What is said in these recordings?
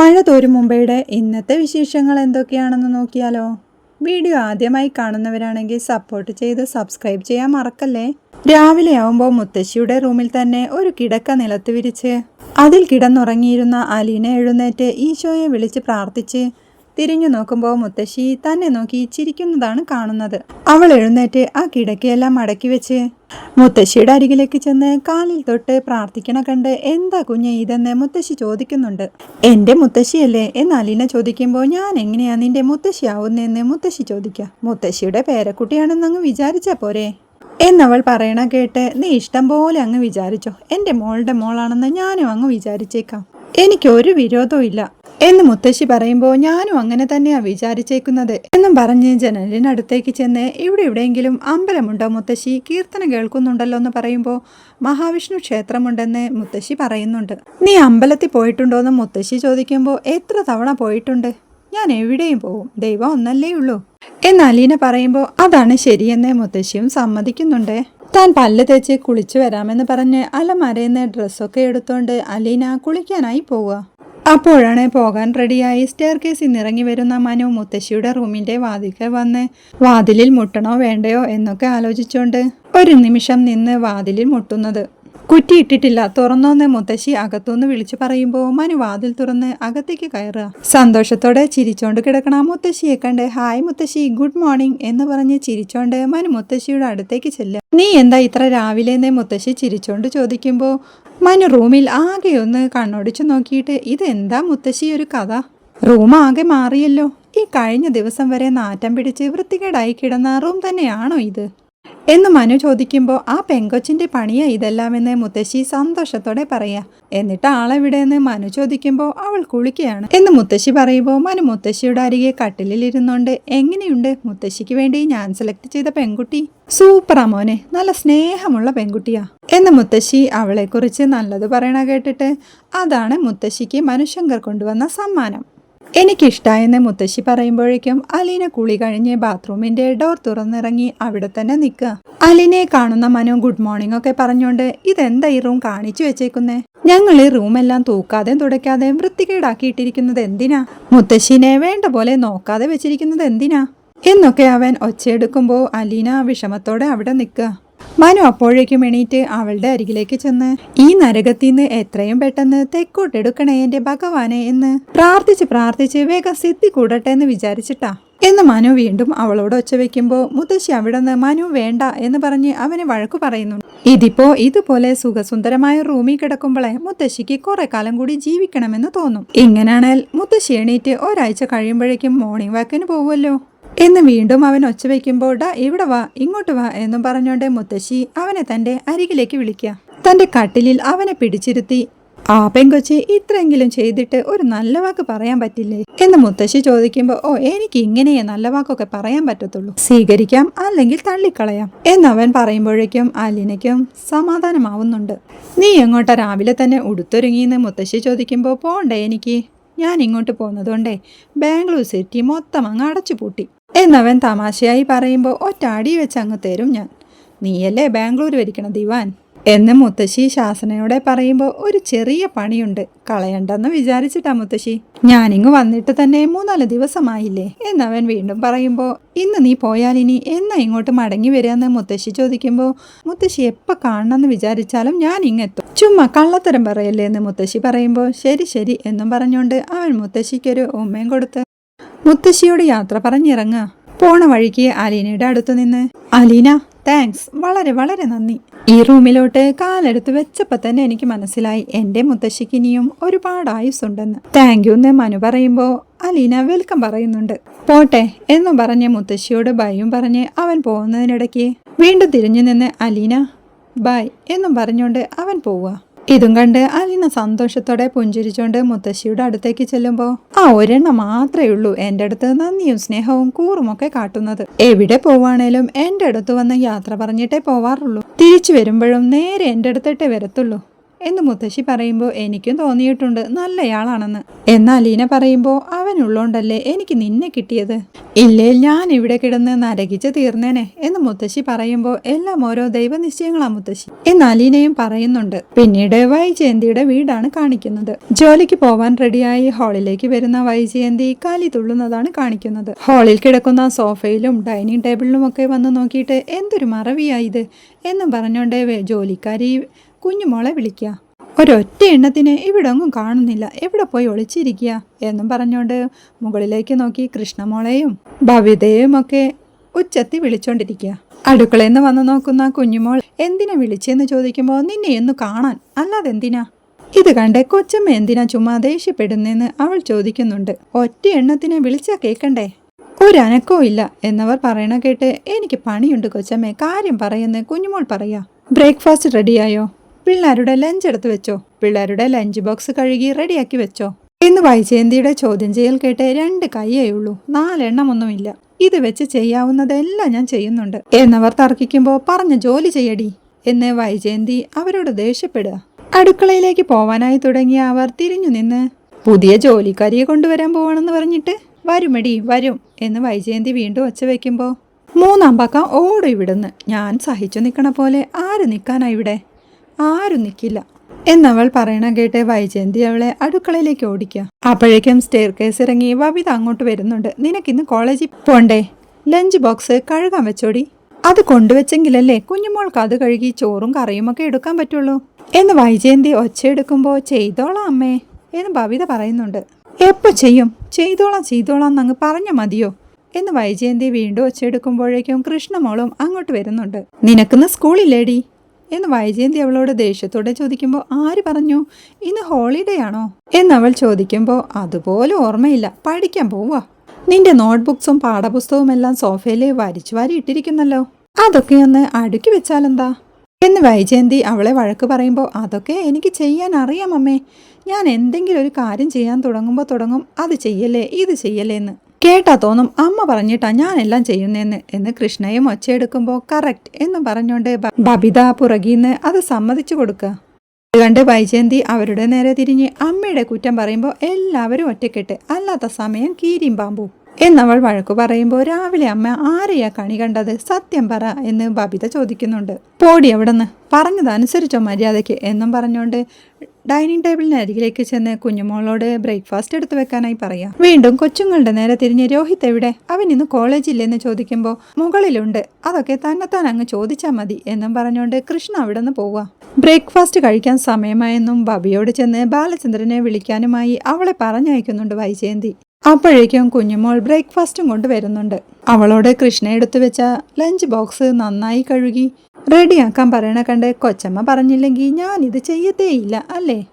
മഴ തോരും മുമ്പയുടെ ഇന്നത്തെ വിശേഷങ്ങൾ എന്തൊക്കെയാണെന്ന് നോക്കിയാലോ? വീഡിയോ ആദ്യമായി കാണുന്നവരാണെങ്കിൽ സപ്പോർട്ട് ചെയ്ത് സബ്സ്ക്രൈബ് ചെയ്യാൻ മറക്കല്ലേ? രാവിലെ ആവുമ്പോൾ മുത്തശ്ശിയുടെ റൂമിൽ തന്നെ ഒരു കിടക്ക നിലത്ത് വിരിച്ച് അതിൽ കിടന്നുറങ്ങിയിരുന്ന അലീന എഴുന്നേറ്റ് ഈശോയെ വിളിച്ച് പ്രാർത്ഥിച്ച് തിരിഞ്ഞു നോക്കുമ്പോൾ മുത്തശ്ശി തന്നെ നോക്കി ചിരിക്കുന്നതാണ് കാണുന്നത്. അവൾ എഴുന്നേറ്റ് ആ കിടക്കയെല്ലാം മടക്കി വെച്ച് മുത്തശ്ശിയുടെ അരികിലേക്ക് ചെന്ന് കാലിൽ തൊട്ട് പ്രാർത്ഥിക്കണ കണ്ട് എന്താ കുഞ്ഞ് ഇതെന്ന് മുത്തശ്ശി ചോദിക്കുന്നുണ്ട്. എന്റെ മുത്തശ്ശിയല്ലേ? എന്ന് അലീന ചോദിക്കുമ്പോൾ ഞാൻ എങ്ങനെയാ നിന്റെ മുത്തശ്ശിയാവുന്നതെന്ന് മുത്തശ്ശി ചോദിക്കുക മുത്തശ്ശിയുടെ പേരക്കുട്ടിയാണെന്ന് അങ്ങ് വിചാരിച്ചാ പോരെ? എന്നവൾ പറയണ കേട്ട് നീ ഇഷ്ടം പോലെ അങ്ങ് വിചാരിച്ചോ. എന്റെ മോളുടെ മോളാണെന്ന് ഞാനും അങ്ങ് വിചാരിച്ചേക്കാം. എനിക്കൊരു വിരോധവും ഇല്ല. എന്ന് മുത്തശ്ശി പറയുമ്പോൾ ഞാനും അങ്ങനെ തന്നെയാ വിചാരിച്ചേക്കുന്നത്. എന്നും പറഞ്ഞ് ജനലിനടുത്തേക്ക് ചെന്ന് ഇവിടെ എവിടെയെങ്കിലും അമ്പലമുണ്ടോ മുത്തശ്ശി? കീർത്തന കേൾക്കുന്നുണ്ടല്ലോ എന്ന് പറയുമ്പോൾ മഹാവിഷ്ണു ക്ഷേത്രമുണ്ടെന്ന് മുത്തശ്ശി പറയുന്നുണ്ട്. നീ അമ്പലത്തിൽ പോയിട്ടുണ്ടോ എന്ന് മുത്തശ്ശി ചോദിക്കുമ്പോൾ എത്ര തവണ പോയിട്ടുണ്ട്? ഞാൻ എവിടെയും പോവും. ദൈവം ഒന്നല്ലേ ഉള്ളൂ. എന്ന് അലീന പറയുമ്പോൾ അതാണ് ശരിയെന്ന് മുത്തശ്ശിയും സമ്മതിക്കുന്നുണ്ട്. താൻ പല്ല് തേച്ച് കുളിച്ചു വരാമെന്ന് പറഞ്ഞ് അലമരയെന്ന് ഡ്രസ്സൊക്കെ എടുത്തോണ്ട് അലീന കുളിക്കാനായി പോവുക. അപ്പോഴാണ് പോകാൻ റെഡിയായി. സ്റ്റെയർ കേസിൽ നിന്നിറങ്ങി വരുന്ന മനു മുത്തശ്ശിയുടെ റൂമിന്റെ വാതിൽക്ക് വന്ന് വാതിലിൽ മുട്ടണോ വേണ്ടയോ? എന്നൊക്കെ ആലോചിച്ചുകൊണ്ട് ഒരു നിമിഷം നിന്ന് വാതിലിൽ മുട്ടുന്നത്. കുറ്റിയിട്ടിട്ടില്ല തുറന്നോന്ന് മുത്തശ്ശി അകത്തുനിന്ന് വിളിച്ചു പറയുമ്പോൾ മനു വാതിൽ തുറന്ന് അകത്തേക്ക് കയറുക. സന്തോഷത്തോടെ ചിരിച്ചോണ്ട് കിടക്കണ മുത്തശ്ശിയെ കണ്ട് ഹായ് മുത്തശ്ശി ഗുഡ് മോർണിംഗ് എന്ന് പറഞ്ഞ് ചിരിച്ചോണ്ട് മനു മുത്തശ്ശിയുടെ അടുത്തേക്ക് ചെല്ലുക. നീ എന്താ ഇത്ര രാവിലെ എന്ന് മുത്തശ്ശി ചിരിച്ചോണ്ട് ചോദിക്കുമ്പോൾ മനു റൂമിൽ ആകെ ഒന്ന് കണ്ണോടിച്ചു നോക്കിയിട്ട് ഇതെന്താ മുത്തശ്ശി ഒരു കഥ? റൂം ആകെ മാറിയല്ലോ. ഈ കഴിഞ്ഞ ദിവസം വരെ നാറ്റം പിടിച്ച് വൃത്തികേടായി കിടന്ന റൂം തന്നെയാണോ ഇത്? എന്ന് മനു ചോദിക്കുമ്പോൾ ആ പെങ്കൊച്ചിന്റെ പണിയാ ഇതെല്ലാമെന്ന് മുത്തശ്ശി സന്തോഷത്തോടെ പറയാ. എന്നിട്ട് ആളെവിടെയെന്ന് മനു ചോദിക്കുമ്പോൾ അവൾ കുളിക്കുകയാണ് എന്ന് മുത്തശ്ശി പറയുമ്പോൾ മനു മുത്തശ്ശിയുടെ അരികെ കട്ടിലിൽ ഇരുന്നുണ്ട് എങ്ങനെയുണ്ട്? മുത്തശ്ശിക്ക് വേണ്ടി ഞാൻ സെലക്ട് ചെയ്ത പെൺകുട്ടി. സൂപ്പറാ മോനെ നല്ല സ്നേഹമുള്ള പെൺകുട്ടിയാ. എന്ന് മുത്തശ്ശി അവളെക്കുറിച്ച് നല്ലത് പറയണ കേട്ടിട്ട് അതാണ് മുത്തശ്ശിക്ക് മനുശങ്കർ കൊണ്ടുവന്ന സമ്മാനം. എനിക്കിഷ്ടായെന്ന് മുത്തശ്ശി പറയുമ്പോഴേക്കും അലീന കുളി കഴിഞ്ഞ് ബാത്റൂമിന്റെ ഡോർ തുറന്നിറങ്ങി അവിടെ തന്നെ നിൽക്കുക അലീനയെ കാണുന്ന മനു ഗുഡ് മോർണിംഗ് ഒക്കെ പറഞ്ഞുകൊണ്ട് ഇതെന്താ ഈ റൂം കാണിച്ചു വെച്ചേക്കുന്നേ? ഞങ്ങൾ ഈ റൂമെല്ലാം തൂക്കാതെയും തുടയ്ക്കാതെയും വൃത്തികേടാക്കിയിട്ടിരിക്കുന്നത് എന്തിനാ? മുത്തശ്ശിനെ വേണ്ട പോലെ നോക്കാതെ വെച്ചിരിക്കുന്നത് എന്തിനാ? എന്നൊക്കെ അവൻ ഒച്ചയെടുക്കുമ്പോൾ അലീന വിഷമത്തോടെ അവിടെ നിൽക്കുക മനു അപ്പോഴേക്കും എണീറ്റ് അവളുടെ അരികിലേക്ക് ചെന്ന് ഈ നരകത്തിൽ നിന്ന് എത്രയും പെട്ടെന്ന് തെക്കോട്ടെടുക്കണേ എന്റെ ഭഗവാനെ എന്ന് പ്രാർത്ഥിച്ച് പ്രാർത്ഥിച്ച് വേഗം സിദ്ധി കൂടട്ടെ എന്ന് വിചാരിച്ചിട്ടാ. എന്ന് മനു വീണ്ടും അവളോട് ഒച്ച വെക്കുമ്പോൾ മുത്തശ്ശി അവിടെ നിന്ന് മനു വേണ്ട എന്ന് പറഞ്ഞ് അവന് വഴക്കു പറയുന്നു. ഇതിപ്പോ ഇതുപോലെ സുഖസുന്ദരമായ റൂമിൽ കിടക്കുമ്പോളെ മുത്തശ്ശിക്ക് കുറെ കാലം കൂടി ജീവിക്കണമെന്ന് തോന്നും. ഇങ്ങനെയാണെങ്കിൽ മുത്തശ്ശി എണീറ്റ് ഒരാഴ്ച കഴിയുമ്പോഴേക്കും മോർണിംഗ് വാക്കിന് പോവുമല്ലോ എന്ന് വീണ്ടും അവൻ ഒച്ച വയ്ക്കുമ്പോൾ ഡാ ഇവിടെ വാ ഇങ്ങോട്ട് വാ എന്നും പറഞ്ഞുകൊണ്ട് മുത്തശ്ശി അവനെ തന്റെ അരികിലേക്ക് വിളിക്കുക തന്റെ കട്ടിലിൽ അവനെ പിടിച്ചിരുത്തി ആ പെങ്കൊച്ചി ഇത്രയെങ്കിലും ചെയ്തിട്ട് ഒരു നല്ല വാക്ക് പറയാൻ പറ്റില്ലേ? എന്ന് മുത്തശ്ശി ചോദിക്കുമ്പോൾ ഓ എനിക്ക് ഇങ്ങനെയേ നല്ല വാക്കൊക്കെ പറയാൻ പറ്റത്തുള്ളൂ. സ്വീകരിക്കാം അല്ലെങ്കിൽ തള്ളിക്കളയാം. എന്നവൻ പറയുമ്പോഴേക്കും അലിനയ്ക്കും സമാധാനമാവുന്നുണ്ട്. നീ എങ്ങോട്ടാ രാവിലെ തന്നെ ഉടുത്തൊരുങ്ങിയെന്ന് മുത്തശ്ശി ചോദിക്കുമ്പോൾ പോണ്ടേ എനിക്ക്. ഞാൻ ഇങ്ങോട്ട് പോകുന്നതുകൊണ്ടേ ബാംഗ്ലൂർ സിറ്റി മൊത്തം അങ്ങ് അടച്ചു പൂട്ടി എന്നവൻ തമാശയായി പറയുമ്പോൾ ഒറ്റ അടി വെച്ച് അങ്ങ് തരും ഞാൻ. നീയല്ലേ ബാംഗ്ലൂർ വരിക്കണം ദിവാൻ? എന്ന് മുത്തശ്ശി ശാസനയോടെ പറയുമ്പോൾ ഒരു ചെറിയ പണിയുണ്ട്. കളയണ്ടെന്ന് വിചാരിച്ചിട്ടാ മുത്തശ്ശി. ഞാനിങ്ങ് വന്നിട്ട് തന്നെ മൂന്നാൽ ദിവസമായില്ലേ? എന്നവൻ വീണ്ടും പറയുമ്പോൾ ഇന്ന് നീ പോയാൽ ഇനി എന്നാ ഇങ്ങോട്ട് മടങ്ങി വരികയെന്ന് മുത്തശ്ശി ചോദിക്കുമ്പോൾ മുത്തശ്ശി എപ്പോൾ കാണണമെന്ന് വിചാരിച്ചാലും ഞാൻ ഇങ്ങെത്തും ചുമ്മാ കള്ളത്തരം പറയല്ലേ? എന്ന് മുത്തശ്ശി പറയുമ്പോൾ ശരി ശരി എന്നും പറഞ്ഞുകൊണ്ട് അവൻ മുത്തശ്ശിക്കൊരു ഉമ്മയും കൊടുത്ത് മുത്തശ്ശിയോട് യാത്ര പറഞ്ഞിറങ്ങുക പോണ വഴിക്ക് അലീനയുടെ അടുത്ത് നിന്ന്. അലീന താങ്ക്സ് വളരെ വളരെ നന്ദി. ഈ റൂമിലോട്ട് കാലെടുത്ത് വെച്ചപ്പോൾ തന്നെ എനിക്ക് മനസ്സിലായി എന്റെ മുത്തശ്ശിക്ക് ഇനിയും ഒരുപാട് ആയുസ്സുണ്ടെന്ന്. താങ്ക് യു എന്ന് മനു പറയുമ്പോ അലീന വെൽക്കം പറയുന്നുണ്ട്. പോട്ടെ എന്നും പറഞ്ഞ് മുത്തശ്ശിയോട് ബൈയും പറഞ്ഞ് അവൻ പോകുന്നതിനിടയ്ക്ക് വീണ്ടും തിരിഞ്ഞു നിന്ന് അലീന ബൈ എന്നും പറഞ്ഞുകൊണ്ട് അവൻ പോവുക ഇതും കണ്ട് അലീന സന്തോഷത്തോടെ പുഞ്ചിരിച്ചുകൊണ്ട് മുത്തശ്ശിയുടെ അടുത്തേക്ക് ചെല്ലുമ്പോൾ ആ ഒരെണ്ണം മാത്രമേ ഉള്ളൂ എന്റെ അടുത്ത് നന്ദിയും സ്നേഹവും കൂറുമൊക്കെ കാട്ടുന്നത്. എവിടെ പോവാണേലും എന്റെ അടുത്ത് വന്ന് യാത്ര പറഞ്ഞിട്ടേ പോവാറുള്ളൂ. തിരിച്ചു വരുമ്പോഴും നേരെ എന്റെ അടുത്തിട്ടേ വരത്തുള്ളൂ. എന്ന് മുത്തശ്ശി പറയുമ്പോൾ എനിക്കും തോന്നിയിട്ടുണ്ട് നല്ലയാളാണെന്ന്. എന്നാൽ ലീന പറയുമ്പോൾ അവനുള്ളോണ്ടല്ലേ എനിക്ക് നിന്നെ കിട്ടിയത്? ഇല്ലേ ഞാൻ ഇവിടെ കിടന്ന് നരകിച്ച് തീർന്നേനെ എന്ന് മുത്തശ്ശി പറയുമ്പോൾ എല്ലാം ഓരോ ദൈവനിശ്ചയങ്ങളാ മുത്തശ്ശി. എന്ന് അലീനയും പറയുന്നുണ്ട് പിന്നീട് വൈജയന്തിയുടെ വീടാണ് കാണിക്കുന്നത്. ജോലിക്ക് പോവാൻ റെഡിയായി ഹാളിലേക്ക് വരുന്ന വൈജയന്തി കാലി തുള്ളുന്നതാണ് കാണിക്കുന്നത്. ഹാളിൽ കിടക്കുന്ന സോഫയിലും ഡൈനിങ് ടേബിളിലും ഒക്കെ വന്ന് നോക്കിയിട്ട് എന്തൊരു മറവിയായത് എന്നും പറഞ്ഞുകൊണ്ട് ജോലിക്കാരി കുഞ്ഞുമോളെ വിളിക്കുക ഒരൊറ്റ എണ്ണത്തിന് ഇവിടെ ഒന്നും കാണുന്നില്ല. എവിടെ പോയി ഒളിച്ചിരിക്കുക എന്നും പറഞ്ഞുകൊണ്ട് മുകളിലേക്ക് നോക്കി കൃഷ്ണമോളെയും ഭവിതയും ഒക്കെ ഉച്ചത്തി വിളിച്ചോണ്ടിരിക്കുക അടുക്കളയിൽ നിന്ന് വന്നു നോക്കുന്ന കുഞ്ഞുമോൾ എന്തിനാ വിളിച്ചെന്ന് ചോദിക്കുമ്പോൾ നിന്നെ ഒന്ന് കാണാൻ? അല്ലാതെ എന്തിനാ ഇത് കണ്ട് കൊച്ചമ്മ എന്തിനാ ചുമ്മാ ദേഷ്യപ്പെടുന്നെന്ന് അവൾ ചോദിക്കുന്നുണ്ട്. ഒറ്റ എണ്ണത്തിനെ വിളിച്ചാ കേൾക്കണ്ടേ ഒരനക്കോ ഇല്ല എന്നവർ പറയണ കേട്ട് എനിക്ക് പണിയുണ്ട് കൊച്ചമ്മേ. കാര്യം പറയുന്ന കുഞ്ഞുമോൾ പറയാ. ബ്രേക്ക്ഫാസ്റ്റ് റെഡിയായോ? പിള്ളേരുടെ ലഞ്ച് എടുത്ത് വെച്ചോ. പിള്ളേരുടെ ലഞ്ച് ബോക്സ് കഴുകി റെഡിയാക്കി വെച്ചോ. എന്ന് വൈജയന്തിയുടെ ചോദ്യം ചെയ്യൽ കേട്ട് രണ്ട് കൈയേ ഉള്ളൂ. നാലെണ്ണമൊന്നുമില്ല ഇത് വെച്ച് ചെയ്യാവുന്നതെല്ലാം ഞാൻ ചെയ്യുന്നുണ്ട്. എന്നവർ തർക്കിക്കുമ്പോൾ പറഞ്ഞ ജോലി ചെയ്യടി. എന്ന് വൈജയന്തി അവരോട് ദേഷ്യപ്പെടുക. അടുക്കളയിലേക്ക് പോവാനായി തുടങ്ങിയ അവർ തിരിഞ്ഞു നിന്ന് പുതിയ ജോലിക്കാരിയെ കൊണ്ടുവരാൻ പോവാണെന്ന് പറഞ്ഞിട്ട് വരുമെടി വരും എന്ന് വൈജയന്തി വീണ്ടും ഒച്ച വെക്കുമ്പോൾ മൂന്നാം പക്കം ഓടും ഇവിടുന്ന്. ഞാൻ സഹിച്ചു നിൽക്കണ പോലെ ആര് നിൽക്കാനാ ഇവിടെ? ആരും നിൽക്കില്ല എന്നവൾ പറയണ കേട്ട് വൈജയന്തി അവളെ അടുക്കളയിലേക്ക് ഓടിക്കുക. അപ്പോഴേക്കും സ്റ്റെയർ കേസ് ഇറങ്ങി വവിത അങ്ങോട്ട് വരുന്നുണ്ട്. നിനക്കിന്ന് കോളേജിൽ പോണ്ടേ? ലഞ്ച് ബോക്സ് കഴുകാൻ വെച്ചോടി. അത് കൊണ്ടുവച്ചെങ്കിലല്ലേ കുഞ്ഞുമോൾക്ക് അത് കഴുകി ചോറും കറിയും ഒക്കെ എടുക്കാൻ പറ്റുള്ളൂ? എന്ന് വൈജയന്തി ഒച്ചയെടുക്കുമ്പോൾ ചെയ്തോളാം അമ്മേ എന്ന് ഭവിത പറയുന്നുണ്ട്. എപ്പോ ചെയ്യും? ചെയ്തോളാം ചെയ്തോളാം എന്നങ്ങ് പറഞ്ഞ മതിയോ? എന്ന് വൈജയന്തി വീണ്ടും ഒച്ചയെടുക്കുമ്പോഴേക്കും കൃഷ്ണമോളും അങ്ങോട്ട് വരുന്നുണ്ട്. നിനക്കിന്ന് സ്കൂളില്ലേടി എന്ന് വൈജയന്തി അവളോട് ദേഷ്യത്തോടെ ചോദിക്കുമ്പോൾ ആര് പറഞ്ഞു? ഇന്ന് ഹോളിഡേ ആണോ? എന്നവൾ ചോദിക്കുമ്പോൾ അതുപോലെ ഓർമ്മയില്ല. പഠിക്കാൻ പോവാ നിന്റെ നോട്ട്ബുക്സും പാഠപുസ്തകവും എല്ലാം സോഫയിൽ വരിച്ചു വാരി ഇട്ടിരിക്കുന്നല്ലോ. അതൊക്കെ ഒന്ന് അടുക്കി വെച്ചാലെന്താ? എന്ന് വൈജയന്തി അവളെ വഴക്ക് പറയുമ്പോൾ അതൊക്കെ എനിക്ക് ചെയ്യാൻ അറിയാം അമ്മേ. ഞാൻ എന്തെങ്കിലും ഒരു കാര്യം ചെയ്യാൻ തുടങ്ങുമ്പോൾ തുടങ്ങും. അത് ചെയ്യല്ലേ ഇത് ചെയ്യല്ലേ എന്ന്. കേട്ടാ തോന്നും അമ്മ പറഞ്ഞിട്ടാ ഞാൻ എല്ലാം ചെയ്യുന്നതെന്ന് എന്ന് കൃഷ്ണയും ഒച്ചയെടുക്കുമ്പോൾ കറക്റ്റ് എന്ന് പറഞ്ഞുകൊണ്ട് ബബിത പുറകീന്ന് അത് സമ്മതിച്ചു കൊടുക്കുക ഇത് കണ്ട് വൈജയന്തി അവരുടെ നേരെ തിരിഞ്ഞ് അമ്മയുടെ കുറ്റം പറയുമ്പോൾ എല്ലാവരും ഒറ്റക്കെട്ട്. അല്ലാത്ത സമയം കീരിയും പാമ്പു. എന്നവൾ വഴക്കു പറയുമ്പോൾ രാവിലെ അമ്മ ആരെയാ കണി കണ്ടത്? സത്യം പറ എന്ന് ബബിത ചോദിക്കുന്നുണ്ട്. പോടി അവിടുന്ന്. പറഞ്ഞതനുസരിച്ചോ മര്യാദയ്ക്ക് എന്നും പറഞ്ഞുകൊണ്ട് ഡൈനിങ് ടേബിളിന് അരികിലേക്ക് ചെന്ന് കുഞ്ഞുമോളോട് ബ്രേക്ക്ഫാസ്റ്റ് എടുത്തു വെക്കാനായി പറയാം. വീണ്ടും കൊച്ചുങ്ങളുടെ നേരെ തിരിഞ്ഞ് രോഹിത് എവിടെ? അവൻ ഇന്ന് കോളേജില്ലെന്ന് ചോദിക്കുമ്പോൾ മുകളിലുണ്ട്. അതൊക്കെ തന്നെത്താൻ അങ്ങ് ചോദിച്ചാൽ മതി എന്നും പറഞ്ഞുകൊണ്ട് കൃഷ്ണ അവിടെ നിന്ന് പോവുക ബ്രേക്ക്ഫാസ്റ്റ് കഴിക്കാൻ സമയമായെന്നും ബബിയോട് ചെന്ന് ബാലചന്ദ്രനെ വിളിക്കാനുമായി അവളെ പറഞ്ഞയക്കുന്നുണ്ട് വൈജയന്തി. അപ്പോഴേക്കും കുഞ്ഞുമോൾ ബ്രേക്ക്ഫാസ്റ്റും കൊണ്ടുവരുന്നുണ്ട് അവളോട് കൃഷ്ണ എടുത്തു വെച്ച ലഞ്ച് ബോക്സ് നന്നായി കഴുകി റെഡിയാക്കാൻ പറയണ കണ്ട് കൊച്ചമ്മ പറഞ്ഞില്ലെങ്കിൽ ഞാൻ ഇത് ചെയ്യത്തേയില്ല അല്ലേ?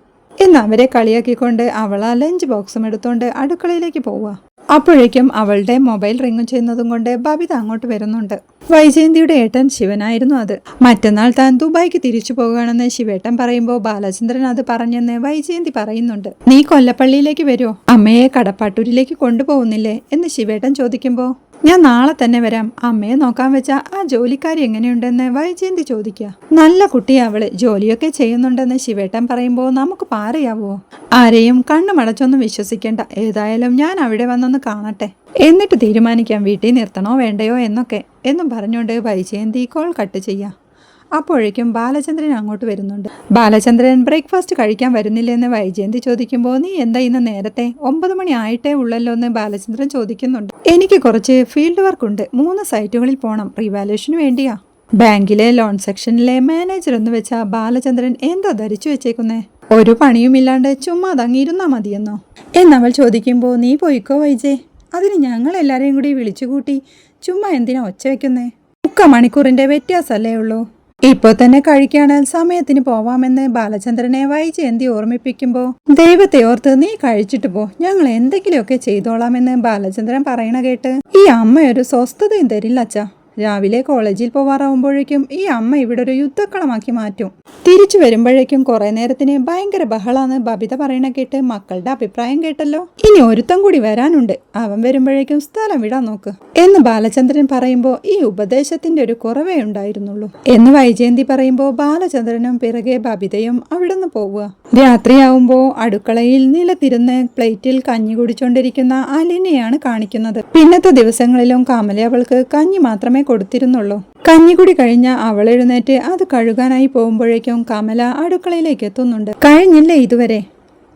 എന്ന് അവരെ കളിയാക്കിക്കൊണ്ട് അവൾ ആ ലഞ്ച് ബോക്സും എടുത്തുകൊണ്ട് അടുക്കളയിലേക്ക് പോവുക. അപ്പോഴേക്കും അവളുടെ മൊബൈൽ റിങ്ങും ചെയ്യുന്നതും കൊണ്ട് ബബിത അങ്ങോട്ട് വരുന്നുണ്ട്. വൈജയന്തിയുടെ ഏട്ടൻ ശിവനായിരുന്നു അത്. മറ്റന്നാൾ താൻ ദുബായിക്ക് തിരിച്ചു പോകുകയാണെന്ന് ശിവേട്ടൻ പറയുമ്പോൾ ബാലചന്ദ്രൻ അത് പറഞ്ഞെന്ന് വൈജയന്തി പറയുന്നുണ്ട്. നീ കൊല്ലപ്പള്ളിയിലേക്ക് വരുമോ അമ്മയെ കടപ്പാട്ടൂരിലേക്ക് കൊണ്ടുപോകുന്നില്ലേ എന്ന് ശിവേട്ടൻ ചോദിക്കുമ്പോൾ ഞാൻ നാളെ തന്നെ വരാം. അമ്മയെ നോക്കാൻ വെച്ച ആ ജോലിക്കാരി എങ്ങനെയുണ്ടെന്ന് വൈജയന്തി ചോദിക്കുക നല്ല കുട്ടിയാ അവൾ. ജോലിയൊക്കെ ചെയ്യുന്നുണ്ടെന്ന് ശിവേട്ടൻ പറയുമ്പോൾ നമുക്ക് പാരയാവോ ആരെയും കണ്ണു മടച്ചൊന്നും വിശ്വസിക്കേണ്ട. ഏതായാലും ഞാൻ അവിടെ വന്നൊന്ന് കാണട്ടെ. എന്നിട്ട് തീരുമാനിക്കാം. വീട്ടിൽ നിർത്തണോ വേണ്ടയോ എന്നൊക്കെ. എന്നും പറഞ്ഞുകൊണ്ട് വൈജയന്തി കോൾ കട്ട് ചെയ്യാം. അപ്പോഴേക്കും ബാലചന്ദ്രൻ അങ്ങോട്ട് വരുന്നുണ്ട്. ബാലചന്ദ്രൻ ബ്രേക്ക്ഫാസ്റ്റ് കഴിക്കാൻ വരുന്നില്ലെന്ന് വൈജയന്തി ചോദിക്കുമ്പോൾ നീ എന്താ ഇന്ന് നേരത്തെ? ഒമ്പത് മണി ആയിട്ടേ ഉള്ളല്ലോ എന്ന് ബാലചന്ദ്രൻ ചോദിക്കുന്നുണ്ട്. എനിക്ക് കുറച്ച് ഫീൽഡ് വർക്ക് ഉണ്ട്. മൂന്ന് സൈറ്റുകളിൽ പോകണം റീവാലുവേഷന് വേണ്ടിയാ. ബാങ്കിലെ ലോൺ സെക്ഷനിലെ മാനേജർ എന്ന് വെച്ച ബാലചന്ദ്രൻ എന്താ ധരിച്ചു വെച്ചേക്കുന്നേ. ഒരു പണിയും പണിയുമില്ലാണ്ട് ചുമ്മാ തങ്ങിയിരുന്നാ മതിയെന്നോ? എന്നവൾ ചോദിക്കുമ്പോൾ നീ പോയിക്കോ വൈജേ അതിന് ഞങ്ങൾ എല്ലാരെയും കൂടി വിളിച്ചുകൂട്ടി ചുമ്മാ എന്തിനാ ഒച്ച വെക്കുന്നേ? മുക്ക മണിക്കൂറിന്റെ വ്യത്യാസമല്ലേ ഉള്ളൂ. ഇപ്പോൾ തന്നെ കഴിക്കാണ്. സമയത്തിന് പോവാമെന്ന് ബാലചന്ദ്രനെ വൈജയന്തി ഓർമ്മിപ്പിക്കുമ്പോൾ ദൈവത്തെ ഓർത്ത് നീ കഴിച്ചിട്ട് പോ. ഞങ്ങൾ എന്തെങ്കിലുമൊക്കെ ചെയ്തോളാമെന്ന് ബാലചന്ദ്രൻ പറയണ കേട്ട് ഈ അമ്മയൊരു സ്വസ്ഥതയും തരില്ല അച്ഛാ. രാവിലെ കോളേജിൽ പോവാറാവുമ്പോഴേക്കും ഈ അമ്മ ഇവിടെ ഒരു യുദ്ധക്കളമാക്കി മാറ്റും. തിരിച്ചു വരുമ്പോഴേക്കും കുറെ നേരത്തിന് ഭയങ്കര ബഹളാന്ന് ബബിത പറയണ കേട്ട് മക്കളുടെ അഭിപ്രായം കേട്ടല്ലോ. ഇനി ഒരുത്തം കൂടി വരാനുണ്ട്. അവൻ വരുമ്പോഴേക്കും സ്ഥലം വിടാൻ നോക്ക്. എന്ന് ബാലചന്ദ്രൻ പറയുമ്പോൾ ഈ ഉപദേശത്തിന്റെ ഒരു കുറവേ ഉണ്ടായിരുന്നുള്ളൂ. എന്ന് വൈജയന്തി പറയുമ്പോൾ ബാലചന്ദ്രനും പിറകെ ബബിതയും അവിടുന്ന് പോവുക. രാത്രിയാവുമ്പോൾ അടുക്കളയിൽ നിലത്തിരുന്ന് പ്ലേറ്റിൽ കഞ്ഞി കുടിച്ചോണ്ടിരിക്കുന്ന അലിനെയാണ് കാണിക്കുന്നത്. പിന്നത്തെ ദിവസങ്ങളിലും കമല അവൾക്ക് കഞ്ഞി മാത്രമേ കൊടുത്തിരുന്നുള്ളൂ. കഞ്ഞിക്കുടി കഴിഞ്ഞ അവൾ എഴുന്നേറ്റ് അത് കഴുകാനായി പോകുമ്പോഴേക്കും കമല അടുക്കളയിലേക്ക് എത്തുന്നുണ്ട്. കഴിഞ്ഞില്ലേ ഇതുവരെ?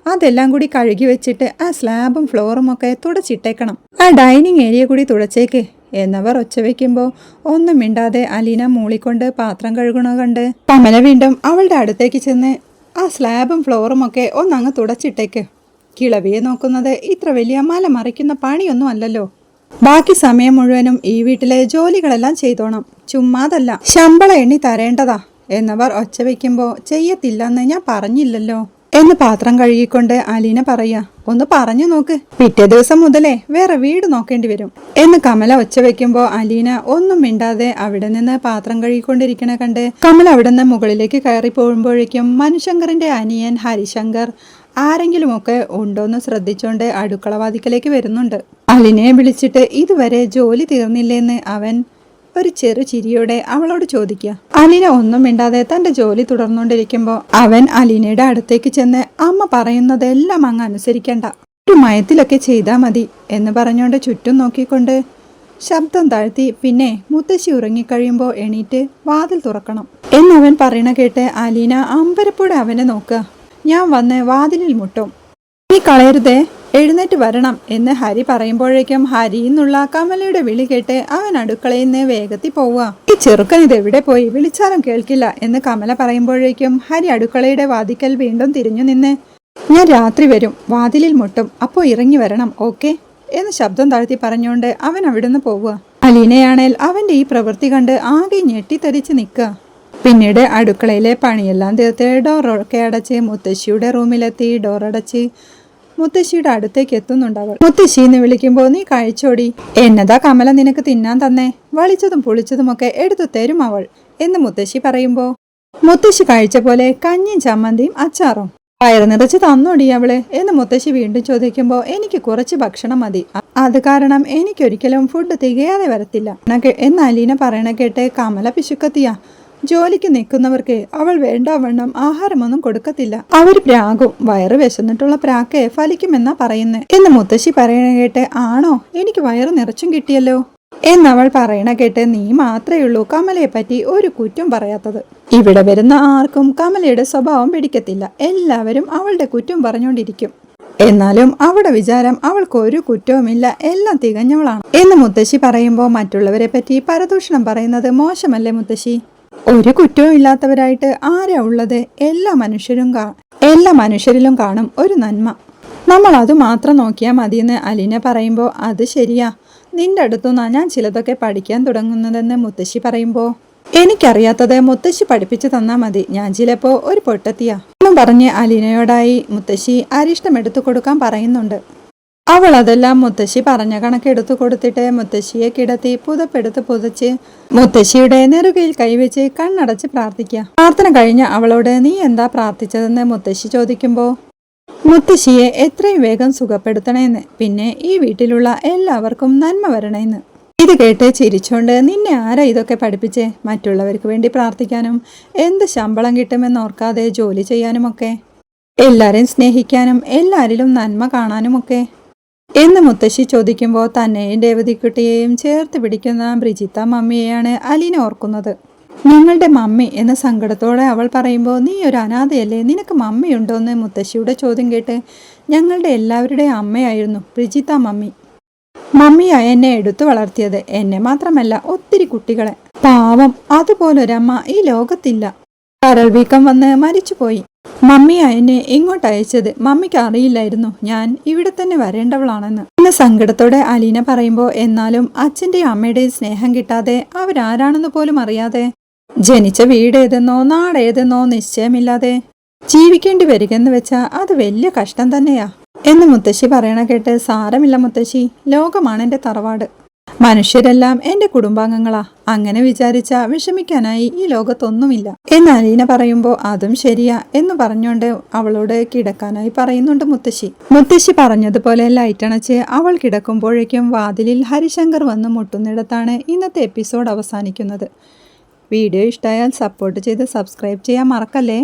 അതെല്ലാം കൂടി കഴുകി വെച്ചിട്ട് ആ സ്ലാബും ഫ്ലോറും ഒക്കെ തുടച്ചിട്ടേക്കണം. ആ ഡൈനിങ് ഏരിയ കൂടി തുടച്ചേക്ക്. എന്നവർ ഒച്ച വെക്കുമ്പോൾ ഒന്നും മിണ്ടാതെ അലീന മൂളിക്കൊണ്ട് പാത്രം കഴുകണ കണ്ട്. കമല വീണ്ടും അവളുടെ അടുത്തേക്ക് ചെന്ന് ആ സ്ലാബും ഫ്ലോറും ഒക്കെ ഒന്നങ്ങ് തുടച്ചിട്ടേക്ക്. കിളവിയെ നോക്കുന്നത് ഇത്ര വലിയ മല മറിക്കുന്ന പണിയൊന്നും അല്ലല്ലോ. ബാക്കി സമയം മുഴുവനും ഈ വീട്ടിലെ ജോലികളെല്ലാം ചെയ്തോണം. ചുമ്മാതല്ല ശമ്പള എണ്ണി തരേണ്ടതാ. എന്നവർ ഒച്ച വയ്ക്കുമ്പോൾ ചെയ്യത്തില്ലെന്ന് ഞാൻ പറഞ്ഞില്ലല്ലോ. എന്ന് പാത്രം കഴുകിക്കൊണ്ട് അലീന പറയാ ഒന്ന് പറഞ്ഞു നോക്ക്. പിറ്റേ ദിവസം മുതലേ വേറെ വീട് നോക്കേണ്ടി വരും. എന്ന് കമല ഒച്ച വെക്കുമ്പോ അലീന ഒന്നും മിണ്ടാതെ അവിടെ നിന്ന് പാത്രം കഴുകിക്കൊണ്ടിരിക്കണ കണ്ട് കമല അവിടെ നിന്ന് മുകളിലേക്ക് കയറി പോകുമ്പോഴേക്കും മനുശങ്കറിന്റെ അനിയൻ ഹരിശങ്കർ ആരെങ്കിലുമൊക്കെ ഉണ്ടോന്ന് ശ്രദ്ധിച്ചുകൊണ്ട് അടുക്കളവാതിക്കലേക്ക് വരുന്നുണ്ട്. അലിനെ വിളിച്ചിട്ട് ഇതുവരെ ജോലി തീർന്നില്ലേന്ന് അവൻ ഒരു ചെറു ചിരിയോടെ അവളോട് ചോദിക്ക. അലിന ഒന്നും മിണ്ടാതെ തന്റെ ജോലി തുടർന്നുകൊണ്ടിരിക്കുമ്പോൾ അവൻ അലിനയുടെ അടുത്തേക്ക് ചെന്ന് അമ്മ പറയുന്നതെല്ലാം അങ്ങ് അനുസരിക്കണ്ട. ഒരു മയത്തിലൊക്കെ ചെയ്താൽ മതി എന്ന് പറഞ്ഞുകൊണ്ട് ചുറ്റും നോക്കിക്കൊണ്ട് ശബ്ദം താഴ്ത്തി പിന്നെ മുത്തശ്ശി ഉറങ്ങിക്കഴിയുമ്പോൾ എണീറ്റ് വാതിൽ തുറക്കണം. എന്നവൻ പറയണ കേട്ട് അലീന അമ്പരപ്പോടെ അവനെ നോക്കുക ഞാൻ വന്ന് വാതിലിൽ മുട്ടും. നീ കളയരുതേ എഴുന്നേറ്റ് വരണം എന്ന് ഹരി പറയുമ്പോഴേക്കും ഹരി എന്നുള്ള കമലയുടെ വിളി കേട്ട് അവൻ അടുക്കളയിൽ നിന്ന് വേഗത്തിൽ പോവുക. ഈ ചെറുക്കൻ ഇത് എവിടെ പോയി? വിളിച്ചാലും കേൾക്കില്ല എന്ന് കമല പറയുമ്പോഴേക്കും ഹരി അടുക്കളയുടെ വാതിക്കൽ വീണ്ടും തിരിഞ്ഞു നിന്ന് ഞാൻ രാത്രി വരും വാതിലിൽ മുട്ടും അപ്പോൾ ഇറങ്ങി വരണം ഓക്കെ എന്ന് ശബ്ദം താഴ്ത്തി പറഞ്ഞുകൊണ്ട് അവൻ അവിടുന്ന് പോവുക. അലീനയാണേൽ അവന്റെ ഈ പ്രവൃത്തി കണ്ട് ആകെ ഞെട്ടിത്തരിച്ച് നിൽക്കുക. പിന്നീട് അടുക്കളയിലെ പണിയെല്ലാം തീർത്ത് ഡോറൊക്കെ അടച്ച് മുത്തശ്ശിയുടെ റൂമിലെത്തി. ഡോർ അടച്ച് മുത്തശ്ശിയുടെ അടുത്തേക്ക് എത്തുന്നുണ്ട് അവൾ മുത്തശ്ശി എന്ന് വിളിക്കുമ്പോൾ നീ കഴിച്ചോടി. എന്നതാ കമല നിനക്ക് തിന്നാൻ തന്നെ? വളിച്ചതും പുളിച്ചതുമൊക്കെ എടുത്തു തരും അവൾ എന്ന് മുത്തശ്ശി പറയുമ്പോൾ മുത്തശ്ശി കഴിച്ച പോലെ കഞ്ഞിയും ചമ്മന്തിയും അച്ചാറും വയറ് നിറച്ച് തന്നോടി അവൾ എന്ന് മുത്തശ്ശി വീണ്ടും ചോദിക്കുമ്പോൾ എനിക്ക് കുറച്ച് ഭക്ഷണം മതി. അത് കാരണം എനിക്കൊരിക്കലും ഫുഡ് തികയാതെ വരത്തില്ല. എന്ന് അലീന പറയണ കേട്ട് കമല പിശുക്കത്തിയ. ജോലിക്ക് നിൽക്കുന്നവർക്ക് അവൾ വേണ്ടാവണ്ണം ആഹാരമൊന്നും കൊടുക്കത്തില്ല. അവർ പ്രാകും വയറ് വിശന്നിട്ടുള്ള പ്രാക്കെ ഫലിക്കുമെന്നാ പറയുന്നത് എന്ന് മുത്തശ്ശി പറയണ കേട്ട് ആണോ? എനിക്ക് വയറ് നിറച്ചും കിട്ടിയല്ലോ. എന്നവൾ പറയണ കേട്ട് നീ മാത്രമേ ഉള്ളൂ കമലയെ പറ്റി ഒരു കുറ്റം പറയാത്തത്. ഇവിടെ വരുന്ന ആർക്കും കമലയുടെ സ്വഭാവം പിടിക്കത്തില്ല. എല്ലാവരും അവളുടെ കുറ്റം പറഞ്ഞുകൊണ്ടിരിക്കും. എന്നാലും അവിടെ വിചാരം അവൾക്ക് ഒരു കുറ്റവുമില്ല. എല്ലാം തികഞ്ഞവളാണ്. എന്ന് മുത്തശ്ശി പറയുമ്പോൾ മറ്റുള്ളവരെ പറ്റി പരദൂഷണം പറയുന്നത് മോശമല്ലേ മുത്തശ്ശി? ഒരു കുറ്റവും ഇല്ലാത്തവരായിട്ട് ആരാ ഉള്ളത്? എല്ലാ മനുഷ്യരും കാ എല്ലാ മനുഷ്യരിലും കാണും ഒരു നന്മ. നമ്മൾ അത് മാത്രം നോക്കിയാൽ മതിയെന്ന് അലീന പറയുമ്പോൾ അത് ശരിയാ. നിന്റെ അടുത്തുനിന്നാ ഞാൻ ചിലതൊക്കെ പഠിക്കാൻ തുടങ്ങുന്നതെന്ന് മുത്തശ്ശി പറയുമ്പോൾ എനിക്കറിയാത്തത് മുത്തശ്ശി പഠിപ്പിച്ചു തന്നാ മതി. ഞാൻ ചിലപ്പോൾ ഒരു പൊട്ടത്തിയാ. എന്നും പറഞ്ഞ് അലീനയോടായി മുത്തശ്ശി അരിഷ്ടം എടുത്തു കൊടുക്കാൻ പറയുന്നുണ്ട്. അവൾ അതെല്ലാം മുത്തശ്ശി പറഞ്ഞ കണക്ക് എടുത്തു കൊടുത്തിട്ട് മുത്തശ്ശിയെ കിടത്തി പുതപ്പെടുത്ത് പുതച്ച് മുത്തശ്ശിയുടെ നെറുകയിൽ കൈവച്ച് കണ്ണടച്ച് പ്രാർത്ഥിക്കുക. പ്രാർത്ഥന കഴിഞ്ഞ അവളോട് നീ എന്താ പ്രാർത്ഥിച്ചതെന്ന്? മുത്തശ്ശി ചോദിക്കുമ്പോൾ മുത്തശ്ശിയെ എത്രയും വേഗം സുഖപ്പെടുത്തണേന്ന് പിന്നെ ഈ വീട്ടിലുള്ള എല്ലാവർക്കും നന്മ വരണേന്ന്. ഇത് കേട്ട് ചിരിച്ചോണ്ട് നിന്നെ ആരാ ഇതൊക്കെ പഠിപ്പിച്ചേ? മറ്റുള്ളവർക്ക് വേണ്ടി പ്രാർത്ഥിക്കാനും എന്ത് ശമ്പളം കിട്ടുമെന്ന് ഓർക്കാതെ ജോലി ചെയ്യാനുമൊക്കെ എല്ലാരെയും സ്നേഹിക്കാനും എല്ലാരിലും നന്മ കാണാനുമൊക്കെ. എന്ന് മുത്തശ്ശി ചോദിക്കുമ്പോൾ തന്നെയും രേവതിക്കുട്ടിയെയും ചേർത്ത് പിടിക്കുന്ന ബ്രിജിത്ത മമ്മിയെയാണ് അലീന ഓർക്കുന്നത്. നിങ്ങളുടെ മമ്മി എന്ന സങ്കടത്തോടെ അവൾ പറയുമ്പോൾ നീ ഒരു അനാഥയല്ലേ? നിനക്ക് മമ്മിയുണ്ടോ എന്ന് മുത്തശ്ശിയുടെ ചോദ്യം കേട്ട് ഞങ്ങളുടെ എല്ലാവരുടെയും അമ്മയായിരുന്നു ബ്രിജിത്ത മമ്മി. മമ്മിയായി എന്നെ എടുത്തു വളർത്തിയത്. എന്നെ മാത്രമല്ല ഒത്തിരി കുട്ടികളെ. പാവം അതുപോലൊരമ്മ ഈ ലോകത്തില്ല. കരൾ വീക്കം വന്ന് മരിച്ചുപോയി. മമ്മിയാ എന്നെ ഇങ്ങോട്ട് അയച്ചത്? മമ്മിക്ക് അറിയില്ലായിരുന്നു. ഞാൻ ഇവിടെ തന്നെ വരേണ്ടവളാണെന്ന്. ഇന്ന് സങ്കടത്തോടെ അലീന പറയുമ്പോൾ എന്നാലും അച്ഛന്റെയും അമ്മയുടെയും സ്നേഹം കിട്ടാതെ അവരാരാണെന്ന് പോലും അറിയാതെ ജനിച്ച വീട് ഏതെന്നോ നാടേതെന്നോ നിശ്ചയമില്ലാതെ ജീവിക്കേണ്ടി വരികെന്ന് വെച്ചാ അത് വലിയ കഷ്ടം തന്നെയാ. എന്ന് മുത്തശ്ശി പറയണ കേട്ട് സാരമില്ല മുത്തശ്ശി. ലോകമാണ് എന്റെ തറവാട്. മനുഷ്യരെല്ലാം എന്റെ കുടുംബാംഗങ്ങളാ. അങ്ങനെ വിചാരിച്ച വിഷമിക്കാനായി ഈ ലോകത്തൊന്നുമില്ല. എന്ന് അലീന പറയുമ്പോൾ അതും ശരിയാ എന്ന് പറഞ്ഞുകൊണ്ട് അവളോട് കിടക്കാനായി പറയുന്നുണ്ട് മുത്തശ്ശി. മുത്തശ്ശി പറഞ്ഞതുപോലെ ലൈറ്റ് അണച്ച് അവൾ കിടക്കുമ്പോഴേക്കും വാതിലിൽ ഹരിശങ്കർ വന്ന് മുട്ടുന്നിടത്താണ് ഇന്നത്തെ എപ്പിസോഡ് അവസാനിക്കുന്നത്. വീഡിയോ ഇഷ്ടമായാൽ സപ്പോർട്ട് ചെയ്ത് സബ്സ്ക്രൈബ് ചെയ്യാൻ മറക്കല്ലേ?